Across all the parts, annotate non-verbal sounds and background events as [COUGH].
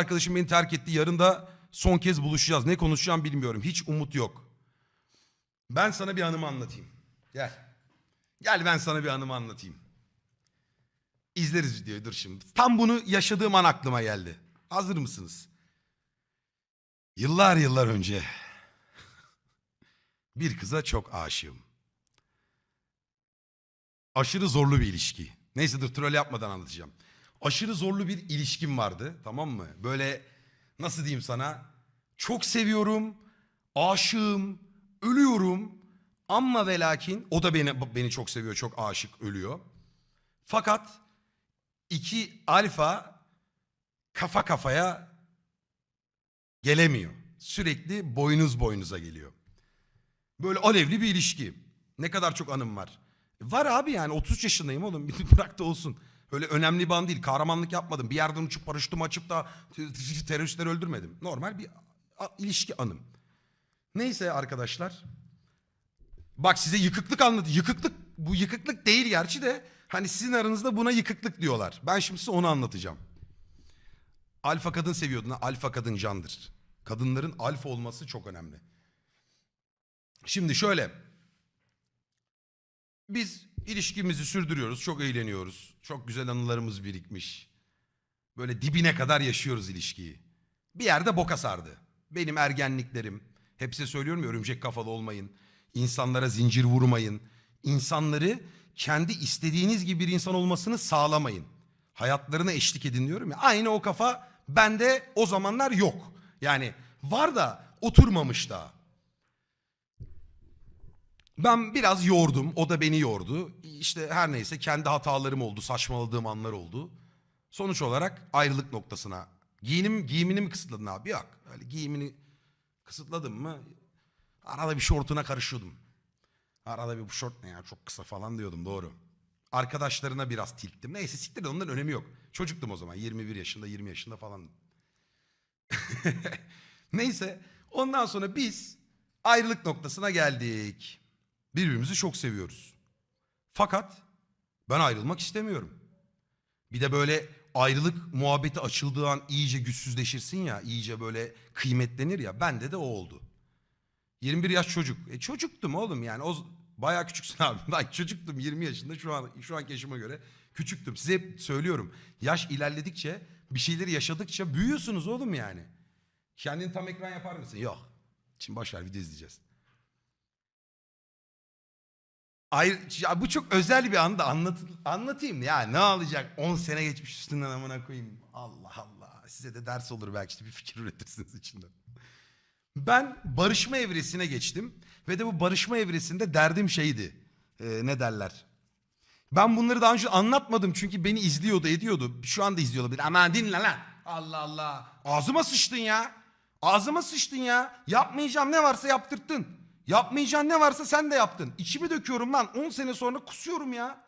arkadaşım beni terk etti. Yarın da son kez buluşacağız. Ne konuşacağım bilmiyorum. Hiç umut yok. Ben sana bir anımı anlatayım. Gel. Gel ben sana bir anımı anlatayım. İzleriz videoyu dur şimdi. Tam bunu yaşadığım an aklıma geldi. Hazır mısınız? Yıllar yıllar önce [LAUGHS] bir kıza çok aşığım. Aşırı zorlu bir ilişki. Neyse dur troll yapmadan anlatacağım. Aşırı zorlu bir ilişkim vardı tamam mı? Böyle nasıl diyeyim sana? Çok seviyorum, aşığım, ölüyorum. Ama ve lakin o da beni beni çok seviyor, çok aşık, ölüyor. Fakat iki alfa kafa kafaya gelemiyor. Sürekli boynuz boynuza geliyor. Böyle alevli bir ilişki. Ne kadar çok anım var. Var abi yani 33 yaşındayım oğlum. [LAUGHS] Bırak da olsun. Öyle önemli bir an değil. Kahramanlık yapmadım. Bir yerden uçup paraşütümü açıp da teröristleri öldürmedim. Normal bir ilişki anım. Neyse arkadaşlar. Bak size yıkıklık anlat. Yıkıklık bu yıkıklık değil gerçi de hani sizin aranızda buna yıkıklık diyorlar. Ben şimdi size onu anlatacağım. Alfa kadın seviyordun. Alfa kadın candır. Kadınların alfa olması çok önemli. Şimdi şöyle. Biz ilişkimizi sürdürüyoruz. Çok eğleniyoruz. Çok güzel anılarımız birikmiş. Böyle dibine kadar yaşıyoruz ilişkiyi. Bir yerde boka sardı. Benim ergenliklerim. Hepsi söylüyorum ya örümcek kafalı olmayın. İnsanlara zincir vurmayın. İnsanları kendi istediğiniz gibi bir insan olmasını sağlamayın. Hayatlarına eşlik edin diyorum ya. Aynı o kafa bende o zamanlar yok. Yani var da oturmamış daha. Ben biraz yordum. O da beni yordu. İşte her neyse kendi hatalarım oldu. Saçmaladığım anlar oldu. Sonuç olarak ayrılık noktasına. Giyinim, giyimini mi kısıtladın abi? Yok. Öyle giyimini kısıtladım mı? Arada bir şortuna karışıyordum. Arada bir bu şort ne ya çok kısa falan diyordum doğru. Arkadaşlarına biraz tilttim. Neyse siktir de onların önemi yok. Çocuktum o zaman 21 yaşında 20 yaşında falandım. [LAUGHS] Neyse ondan sonra biz ayrılık noktasına geldik. Birbirimizi çok seviyoruz. Fakat ben ayrılmak istemiyorum. Bir de böyle ayrılık muhabbeti açıldığı an iyice güçsüzleşirsin ya, iyice böyle kıymetlenir ya. Bende de o oldu. 21 yaş çocuk. E çocuktum oğlum yani. O bayağı küçüksün [LAUGHS] abi. Ben çocuktum 20 yaşında şu an şu anki yaşıma göre küçüktüm. Size hep söylüyorum. Yaş ilerledikçe bir şeyleri yaşadıkça büyüyorsunuz oğlum yani. Kendini tam ekran yapar mısın? Yok. Şimdi boş ver video izleyeceğiz. Ay, ya bu çok özel bir anda anlat, anlatayım ya ne olacak 10 sene geçmiş üstünden amına koyayım. Allah Allah. Size de ders olur belki işte bir fikir üretirsiniz içinden. Ben barışma evresine geçtim ve de bu barışma evresinde derdim şeydi. Ee, ne derler? Ben bunları daha önce anlatmadım çünkü beni izliyordu ediyordu. Şu anda izliyor olabilir ama dinle lan. Allah Allah. Ağzıma sıçtın ya. Ağzıma sıçtın ya. Yapmayacağım ne varsa yaptırttın yapmayacağın ne varsa sen de yaptın içimi döküyorum lan 10 sene sonra kusuyorum ya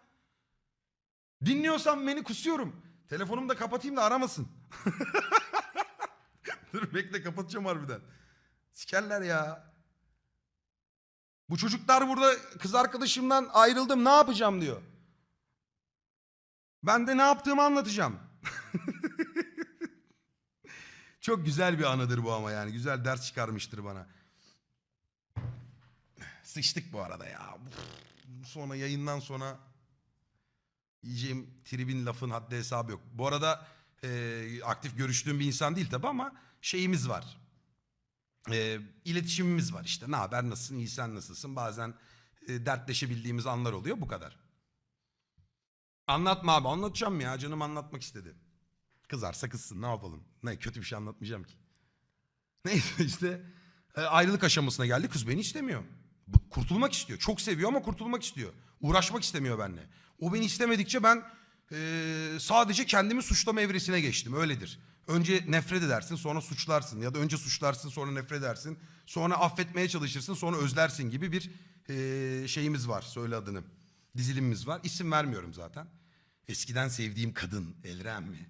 dinliyorsan beni kusuyorum telefonumu da kapatayım da aramasın [LAUGHS] dur bekle kapatacağım harbiden sikerler ya bu çocuklar burada kız arkadaşımdan ayrıldım ne yapacağım diyor. Ben de ne yaptığımı anlatacağım. [LAUGHS] Çok güzel bir anıdır bu ama yani. Güzel ders çıkarmıştır bana. Sıçtık bu arada ya. Sonra yayından sonra yiyeceğim tribin lafın haddi hesabı yok. Bu arada e, aktif görüştüğüm bir insan değil tabi ama şeyimiz var. E, iletişimimiz var işte. Ne haber, nasılsın, iyi sen nasılsın? Bazen e, dertleşebildiğimiz anlar oluyor bu kadar. Anlatma abi anlatacağım ya canım anlatmak istedi. Kızarsa kızsın ne yapalım. Ne kötü bir şey anlatmayacağım ki. Neyse işte e, ayrılık aşamasına geldi kız beni istemiyor. Kurtulmak istiyor. Çok seviyor ama kurtulmak istiyor. Uğraşmak istemiyor benimle. O beni istemedikçe ben e, sadece kendimi suçlama evresine geçtim öyledir. Önce nefret edersin sonra suçlarsın ya da önce suçlarsın sonra nefret edersin. Sonra affetmeye çalışırsın sonra özlersin gibi bir e, şeyimiz var söyle adını. Dizilimimiz var. İsim vermiyorum zaten. Eskiden sevdiğim kadın Elren mi?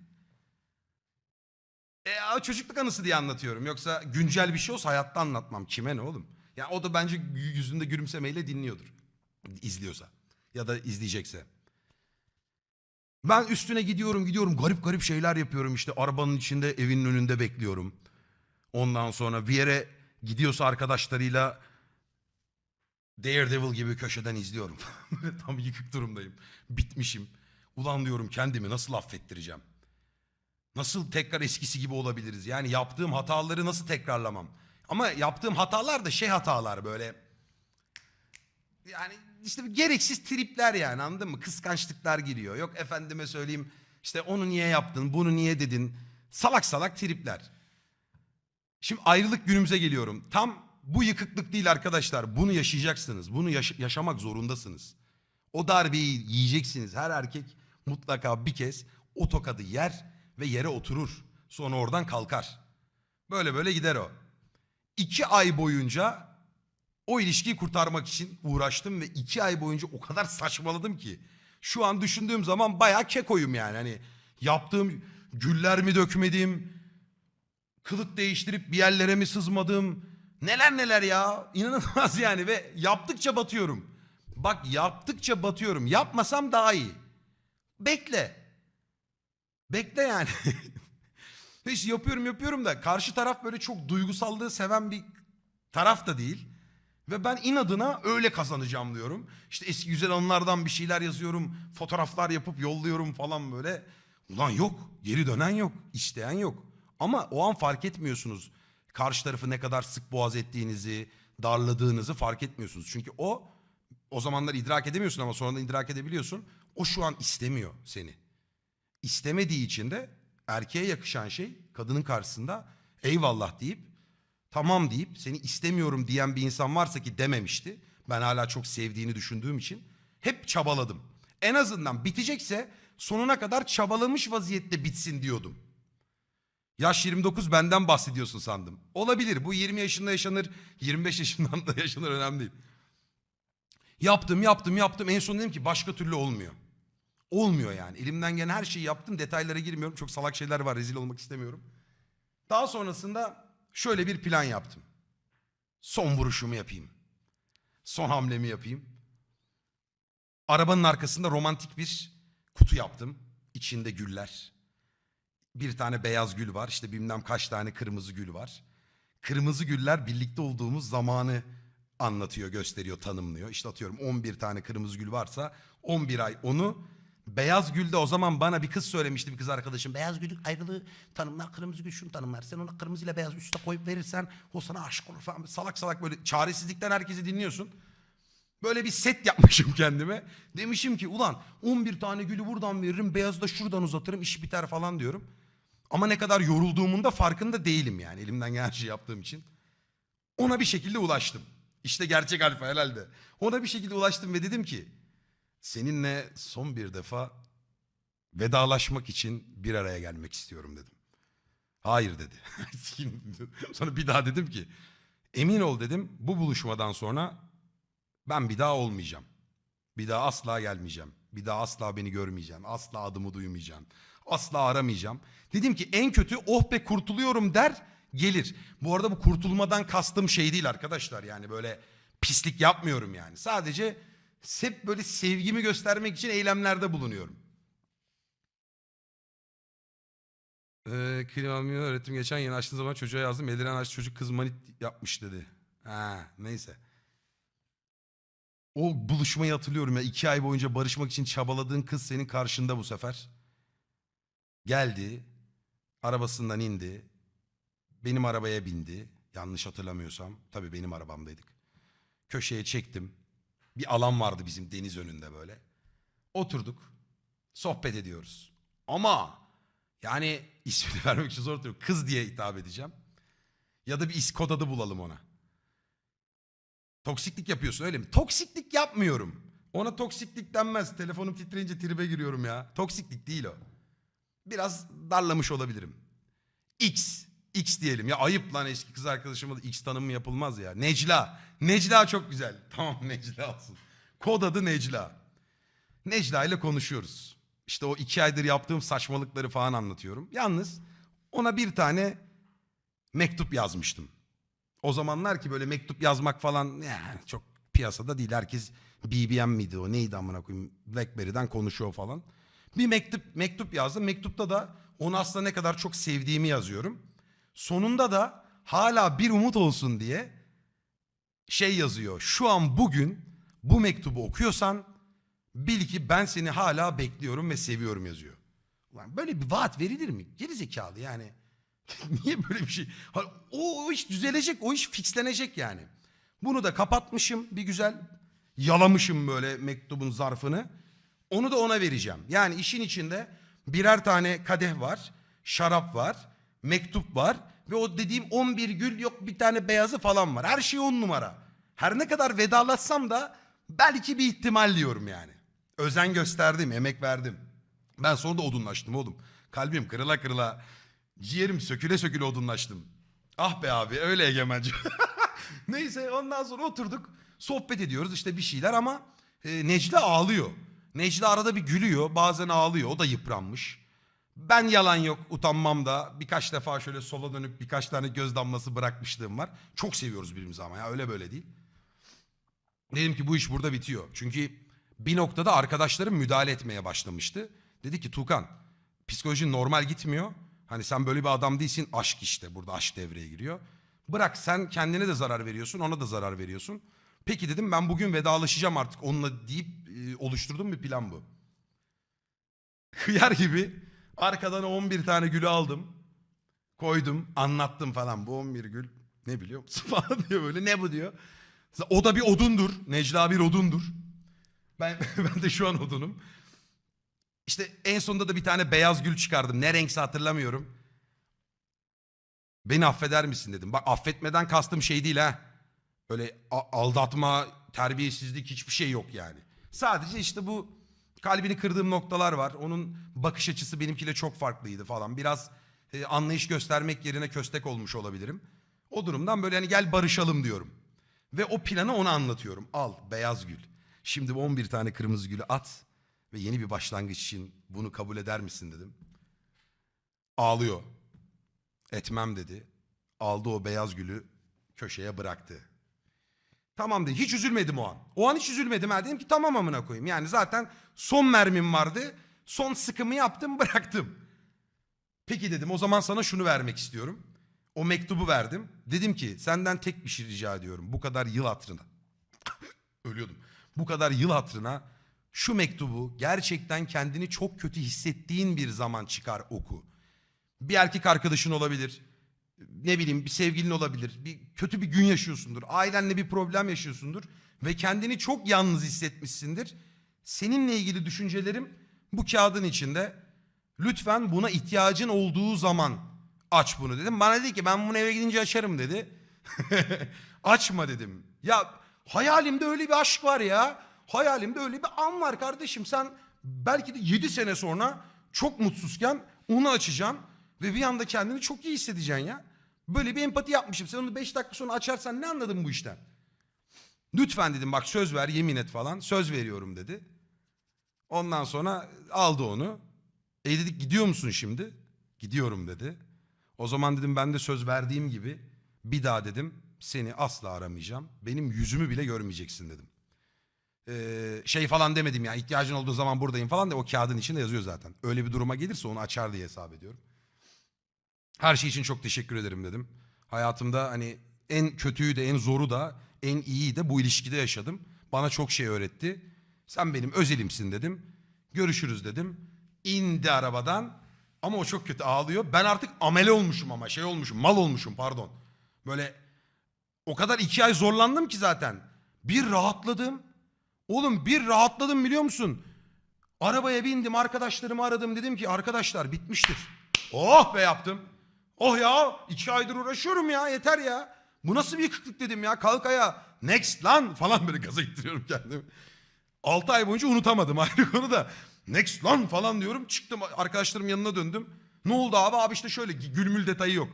E, çocukluk anısı diye anlatıyorum. Yoksa güncel bir şey olsa hayatta anlatmam. Kime ne oğlum? Ya o da bence yüzünde gülümsemeyle dinliyordur. İzliyorsa. Ya da izleyecekse. Ben üstüne gidiyorum gidiyorum garip garip şeyler yapıyorum işte arabanın içinde evinin önünde bekliyorum. Ondan sonra bir yere gidiyorsa arkadaşlarıyla Daredevil gibi köşeden izliyorum. [LAUGHS] Tam yıkık durumdayım. Bitmişim. Ulan diyorum kendimi nasıl affettireceğim? Nasıl tekrar eskisi gibi olabiliriz? Yani yaptığım hataları nasıl tekrarlamam? Ama yaptığım hatalar da şey hatalar böyle. Yani işte gereksiz tripler yani anladın mı? Kıskançlıklar giriyor. Yok efendime söyleyeyim işte onu niye yaptın, bunu niye dedin? Salak salak tripler. Şimdi ayrılık günümüze geliyorum. Tam bu yıkıklık değil arkadaşlar. Bunu yaşayacaksınız. Bunu yaş- yaşamak zorundasınız. O darbeyi yiyeceksiniz. Her erkek mutlaka bir kez o tokadı yer ve yere oturur. Sonra oradan kalkar. Böyle böyle gider o. İki ay boyunca o ilişkiyi kurtarmak için uğraştım ve iki ay boyunca o kadar saçmaladım ki. Şu an düşündüğüm zaman bayağı kekoyum yani. Hani yaptığım güller mi dökmedim, kılık değiştirip bir yerlere mi sızmadım, neler neler ya. İnanılmaz [LAUGHS] yani ve yaptıkça batıyorum. Bak yaptıkça batıyorum. Yapmasam daha iyi. Bekle. Bekle yani. [LAUGHS] Hiç yapıyorum yapıyorum da karşı taraf böyle çok duygusallığı seven bir taraf da değil. Ve ben inadına öyle kazanacağım diyorum. İşte eski güzel anılardan bir şeyler yazıyorum. Fotoğraflar yapıp yolluyorum falan böyle. Ulan yok. Geri dönen yok. isteyen yok. Ama o an fark etmiyorsunuz. Karşı tarafı ne kadar sık boğaz ettiğinizi, darladığınızı fark etmiyorsunuz. Çünkü o o zamanlar idrak edemiyorsun ama sonradan idrak edebiliyorsun. O şu an istemiyor seni. İstemediği için de erkeğe yakışan şey kadının karşısında eyvallah deyip tamam deyip seni istemiyorum diyen bir insan varsa ki dememişti. Ben hala çok sevdiğini düşündüğüm için hep çabaladım. En azından bitecekse sonuna kadar çabalamış vaziyette bitsin diyordum. Yaş 29 benden bahsediyorsun sandım. Olabilir bu 20 yaşında yaşanır 25 yaşından da yaşanır önemli değil. Yaptım yaptım yaptım en son dedim ki başka türlü olmuyor. Olmuyor yani elimden gelen her şeyi yaptım detaylara girmiyorum çok salak şeyler var rezil olmak istemiyorum. Daha sonrasında şöyle bir plan yaptım. Son vuruşumu yapayım. Son hamlemi yapayım. Arabanın arkasında romantik bir kutu yaptım. İçinde güller. Bir tane beyaz gül var. İşte bilmem kaç tane kırmızı gül var. Kırmızı güller birlikte olduğumuz zamanı anlatıyor, gösteriyor, tanımlıyor. İşte atıyorum 11 tane kırmızı gül varsa 11 ay onu Beyaz Gül'de o zaman bana bir kız söylemişti bir kız arkadaşım. Beyaz Gül ayrılığı tanımlar, kırmızı gül şunu tanımlar. Sen ona kırmızı ile beyaz üste koyup verirsen o sana aşık olur falan. Salak salak böyle çaresizlikten herkesi dinliyorsun. Böyle bir set yapmışım [LAUGHS] kendime. Demişim ki ulan 11 tane gülü buradan veririm, beyazı da şuradan uzatırım, iş biter falan diyorum. Ama ne kadar yorulduğumun da farkında değilim yani elimden gelen şeyi yaptığım için. Ona bir şekilde ulaştım. İşte gerçek alfa herhalde. Ona bir şekilde ulaştım ve dedim ki seninle son bir defa vedalaşmak için bir araya gelmek istiyorum dedim. Hayır dedi. [LAUGHS] sonra bir daha dedim ki emin ol dedim bu buluşmadan sonra ben bir daha olmayacağım. Bir daha asla gelmeyeceğim. Bir daha asla beni görmeyeceğim. Asla adımı duymayacağım. Asla aramayacağım. Dedim ki en kötü oh be kurtuluyorum der gelir. Bu arada bu kurtulmadan kastım şey değil arkadaşlar. Yani böyle pislik yapmıyorum yani. Sadece hep böyle sevgimi göstermek için eylemlerde bulunuyorum. Ee, klimamıyor öğretim geçen yeni açtığı zaman çocuğa yazdım. Eliren aç çocuk kız manit yapmış dedi. Ha neyse. O buluşmayı hatırlıyorum ya. iki ay boyunca barışmak için çabaladığın kız senin karşında bu sefer. Geldi. Arabasından indi. Benim arabaya bindi. Yanlış hatırlamıyorsam. Tabii benim arabamdaydık. Köşeye çektim. Bir alan vardı bizim deniz önünde böyle. Oturduk. Sohbet ediyoruz. Ama yani ismini [LAUGHS] vermek için zor tutuyorum. Kız diye hitap edeceğim. Ya da bir is kod adı bulalım ona. Toksiklik yapıyorsun öyle mi? Toksiklik yapmıyorum. Ona toksiklik denmez. Telefonum titreyince tribe giriyorum ya. Toksiklik değil o. Biraz darlamış olabilirim. X. X diyelim. Ya ayıp lan eski kız arkadaşıma da X tanımı yapılmaz ya. Necla. Necla çok güzel. [LAUGHS] Tamam Necla olsun. Kod adı Necla. Necla ile konuşuyoruz. İşte o iki aydır yaptığım saçmalıkları falan anlatıyorum. Yalnız ona bir tane mektup yazmıştım. O zamanlar ki böyle mektup yazmak falan yani çok piyasada değil. Herkes BBM miydi o neydi amına koyayım Blackberry'den konuşuyor falan. Bir mektup mektup yazdım. Mektupta da onu aslında ne kadar çok sevdiğimi yazıyorum. Sonunda da hala bir umut olsun diye şey yazıyor. Şu an bugün bu mektubu okuyorsan bil ki ben seni hala bekliyorum ve seviyorum yazıyor. Ulan böyle bir vaat verilir mi? Geri zekalı yani. [LAUGHS] Niye böyle bir şey? O, o iş düzelecek, o iş fixlenecek yani. Bunu da kapatmışım bir güzel yalamışım böyle mektubun zarfını. Onu da ona vereceğim. Yani işin içinde birer tane kadeh var, şarap var, mektup var ve o dediğim 11 gül yok bir tane beyazı falan var. Her şey on numara. Her ne kadar vedalaşsam da belki bir ihtimal diyorum yani. Özen gösterdim, emek verdim. Ben sonra da odunlaştım oğlum. Kalbim kırıla kırıla, ciğerim söküle söküle odunlaştım. Ah be abi öyle egemenci. [LAUGHS] Neyse ondan sonra oturduk sohbet ediyoruz işte bir şeyler ama e, Necla ağlıyor. Necla arada bir gülüyor bazen ağlıyor o da yıpranmış. Ben yalan yok utanmam da birkaç defa şöyle sola dönüp birkaç tane göz damlası bırakmışlığım var. Çok seviyoruz birbirimizi ama ya öyle böyle değil. Dedim ki bu iş burada bitiyor. Çünkü bir noktada arkadaşlarım müdahale etmeye başlamıştı. Dedi ki Tukan psikolojin normal gitmiyor. Hani sen böyle bir adam değilsin aşk işte burada aşk devreye giriyor. Bırak sen kendine de zarar veriyorsun ona da zarar veriyorsun. Peki dedim ben bugün vedalaşacağım artık onunla deyip e, oluşturduğum bir plan bu. [LAUGHS] Hıyar gibi arkadan 11 tane gülü aldım. Koydum anlattım falan bu 11 gül ne biliyor musun [LAUGHS] falan diyor böyle ne bu diyor. O da bir odundur. Necla bir odundur. Ben, [LAUGHS] ben de şu an odunum. İşte en sonunda da bir tane beyaz gül çıkardım. Ne renkse hatırlamıyorum. Beni affeder misin dedim. Bak affetmeden kastım şey değil ha. Öyle aldatma, terbiyesizlik hiçbir şey yok yani. Sadece işte bu kalbini kırdığım noktalar var. Onun bakış açısı benimkiyle çok farklıydı falan. Biraz e, anlayış göstermek yerine köstek olmuş olabilirim. O durumdan böyle hani gel barışalım diyorum. Ve o planı ona anlatıyorum. Al beyaz gül. Şimdi bu 11 tane kırmızı gülü at ve yeni bir başlangıç için bunu kabul eder misin dedim. Ağlıyor. Etmem dedi. Aldı o beyaz gülü köşeye bıraktı. Tamam dedi. Hiç üzülmedim o an. O an hiç üzülmedim. Ha. Dedim ki tamam amına koyayım. Yani zaten son mermim vardı. Son sıkımı yaptım [LAUGHS] bıraktım. Peki dedim o zaman sana şunu vermek istiyorum. O mektubu verdim. Dedim ki senden tek bir şey rica ediyorum. Bu kadar yıl hatırına. [LAUGHS] Ölüyordum. Bu kadar yıl hatırına şu mektubu gerçekten kendini çok kötü hissettiğin bir zaman çıkar oku. Bir erkek arkadaşın olabilir. Ne bileyim bir sevgilin olabilir. Bir kötü bir gün yaşıyorsundur. Ailenle bir problem yaşıyorsundur ve kendini çok yalnız hissetmişsindir. Seninle ilgili düşüncelerim bu kağıdın içinde. Lütfen buna ihtiyacın olduğu zaman aç bunu dedim. Bana dedi ki ben bunu eve gidince açarım dedi. [LAUGHS] Açma dedim. Ya hayalimde öyle bir aşk var ya. Hayalimde öyle bir an var kardeşim. Sen belki de 7 sene sonra çok mutsuzken onu açacaksın ve bir anda kendini çok iyi hissedeceksin ya. Böyle bir empati yapmışım. Sen onu 5 dakika sonra açarsan ne anladın bu işten? Lütfen dedim bak söz ver yemin et falan. Söz veriyorum dedi. Ondan sonra aldı onu. E dedik gidiyor musun şimdi? Gidiyorum dedi. O zaman dedim ben de söz verdiğim gibi bir daha dedim seni asla aramayacağım. Benim yüzümü bile görmeyeceksin dedim. Ee, şey falan demedim ya ihtiyacın olduğu zaman buradayım falan da o kağıdın içinde yazıyor zaten. Öyle bir duruma gelirse onu açar diye hesap ediyorum. Her şey için çok teşekkür ederim dedim. Hayatımda hani en kötüyü de en zoru da en iyiyi de bu ilişkide yaşadım. Bana çok şey öğretti. Sen benim özelimsin dedim. Görüşürüz dedim. İndi arabadan ama o çok kötü ağlıyor. Ben artık amele olmuşum ama şey olmuşum mal olmuşum pardon. Böyle o kadar iki ay zorlandım ki zaten. Bir rahatladım. Oğlum bir rahatladım biliyor musun? Arabaya bindim arkadaşlarımı aradım dedim ki arkadaşlar bitmiştir. Oh be yaptım. Oh ya iki aydır uğraşıyorum ya yeter ya. Bu nasıl bir yıkıklık dedim ya kalk ayağa. Next lan falan böyle gaza ittiriyorum kendimi. 6 ay boyunca unutamadım [LAUGHS] ayrı konu da. Next lan falan diyorum. Çıktım arkadaşlarım yanına döndüm. Ne oldu abi? Abi işte şöyle gülmül detayı yok.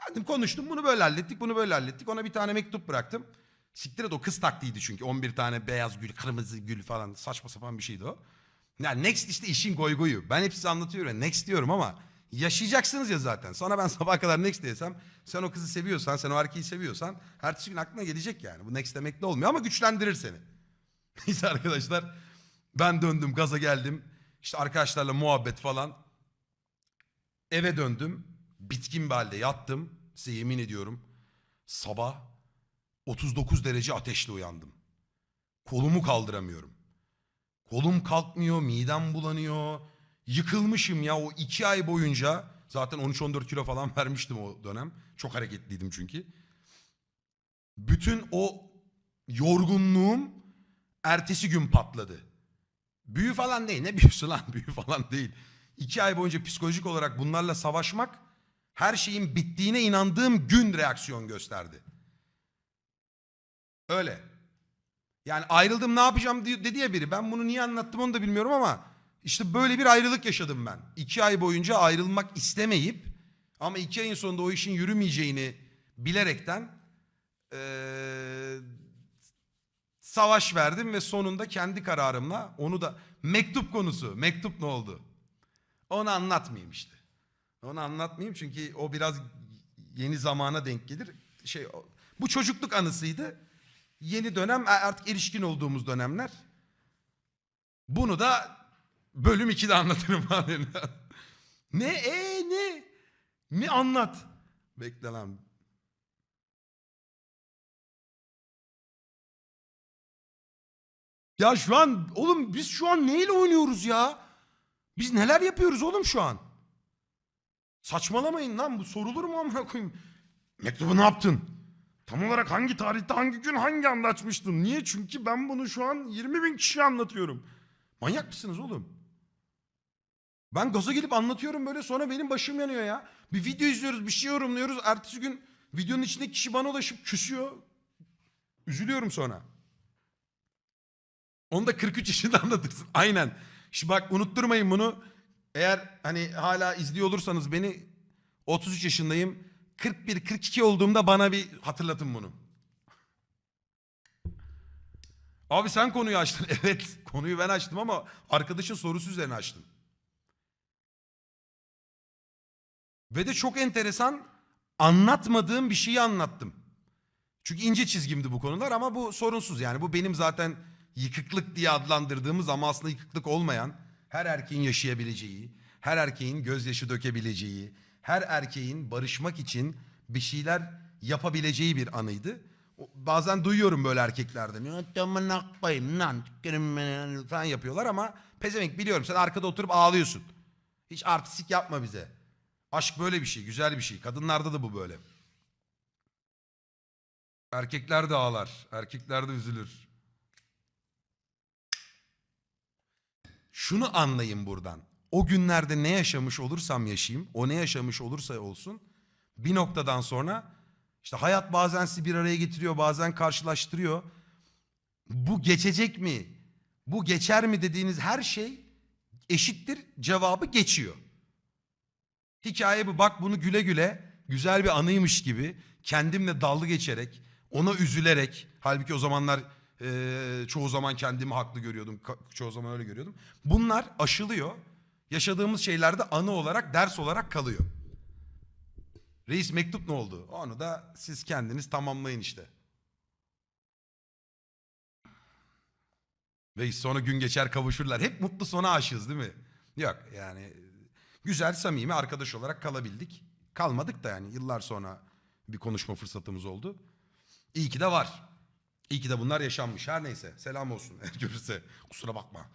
Yani konuştum bunu böyle hallettik bunu böyle hallettik. Ona bir tane mektup bıraktım. Siktir et o kız taklidi çünkü. 11 tane beyaz gül, kırmızı gül falan saçma sapan bir şeydi o. Yani next işte işin goy goyu. Ben hep size anlatıyorum. Next diyorum ama yaşayacaksınız ya zaten. Sonra ben [LAUGHS] sabaha kadar next desem sen o kızı seviyorsan, sen o erkeği seviyorsan ertesi gün aklına gelecek yani. Bu next demekle olmuyor ama güçlendirir seni. [LAUGHS] Neyse arkadaşlar ben döndüm gaza geldim. İşte arkadaşlarla muhabbet falan. Eve döndüm. Bitkin bir halde yattım. Size yemin ediyorum. Sabah 39 derece ateşle uyandım. Kolumu kaldıramıyorum. Kolum kalkmıyor, midem bulanıyor. Yıkılmışım ya o iki ay boyunca. Zaten 13-14 kilo falan [LAUGHS] vermiştim o dönem. Çok hareketliydim çünkü. Bütün o yorgunluğum ertesi gün patladı. Büyü falan değil. Ne büyüsü lan? [LAUGHS] Büyü falan değil. İki ay boyunca psikolojik olarak bunlarla savaşmak her şeyin bittiğine inandığım gün reaksiyon gösterdi. Öyle. Yani ayrıldım ne yapacağım dedi ya biri. Ben bunu niye anlattım onu da bilmiyorum ama işte böyle bir ayrılık yaşadım ben. İki ay boyunca ayrılmak istemeyip ama iki ayın sonunda o işin yürümeyeceğini bilerekten eee, savaş verdim ve sonunda kendi kararımla onu da mektup konusu. Mektup ne oldu? Onu anlatmayayım işte. Onu anlatmayayım çünkü o biraz yeni zamana denk gelir. Şey bu çocukluk anısıydı. Yeni dönem e, artık erişkin olduğumuz dönemler. Bunu da bölüm 2'de anlatırım [LAUGHS] abi. ne e ne? Ne anlat? Bekle lan. Ya şu an oğlum biz şu an neyle oynuyoruz ya? Biz neler yapıyoruz oğlum şu an? Saçmalamayın lan bu sorulur mu amına koyayım? Mektubu ne yaptın? Tam olarak hangi tarihte hangi gün hangi anda açmıştın? Niye? Çünkü ben bunu şu an 20 bin kişiye anlatıyorum. Manyak mısınız oğlum? Ben gaza gelip anlatıyorum böyle sonra benim başım yanıyor ya. Bir video izliyoruz bir şey yorumluyoruz. Ertesi gün videonun içindeki kişi bana ulaşıp küsüyor. Üzülüyorum sonra. Onu da 43 yaşında [LAUGHS] anlatırsın. Aynen. Şimdi bak unutturmayın bunu. Eğer hani hala izliyor olursanız beni 33 yaşındayım. 41-42 olduğumda bana bir hatırlatın bunu. Abi sen konuyu açtın. [LAUGHS] Evet konuyu ben açtım ama arkadaşın sorusu üzerine açtım. Ve de çok enteresan anlatmadığım bir şeyi anlattım. Çünkü ince çizgimdi bu konular ama bu sorunsuz yani. Bu benim zaten yıkıklık diye adlandırdığımız ama aslında yıkıklık olmayan her erkeğin yaşayabileceği, her erkeğin gözyaşı dökebileceği, her erkeğin barışmak için bir şeyler yapabileceği bir anıydı. Bazen duyuyorum böyle erkeklerden. "Ya amına koyayım lan tükerim beni," falan yapıyorlar ama pezevenk biliyorum sen arkada oturup ağlıyorsun. Hiç artistik yapma bize. Aşk böyle bir şey, güzel bir şey. Kadınlarda da bu böyle. Erkekler de ağlar, erkekler de üzülür. Şunu anlayın buradan. O günlerde ne yaşamış olursam yaşayayım, o ne yaşamış olursa olsun bir noktadan sonra işte hayat bazen sizi bir araya getiriyor, bazen karşılaştırıyor. Bu geçecek mi? Bu geçer mi dediğiniz her şey eşittir cevabı geçiyor. Hikaye bu. Bak bunu güle güle güzel bir anıymış gibi kendimle dalga geçerek, ona üzülerek halbuki o zamanlar eee, çoğu zaman kendimi haklı görüyordum. Çoğu zaman öyle görüyordum. Bunlar aşılıyor. Yaşadığımız şeylerde anı olarak, ders olarak kalıyor. Reis mektup ne oldu? Onu da siz kendiniz tamamlayın işte. Ve sonra gün geçer kavuşurlar. Hep mutlu sona aşığız değil mi? Yok yani güzel samimi arkadaş olarak kalabildik. Kalmadık da yani yıllar sonra bir konuşma fırsatımız oldu. İyi ki de var. İyi ki de bunlar yaşanmış. Her neyse selam olsun [LAUGHS] görürse kusura bakma.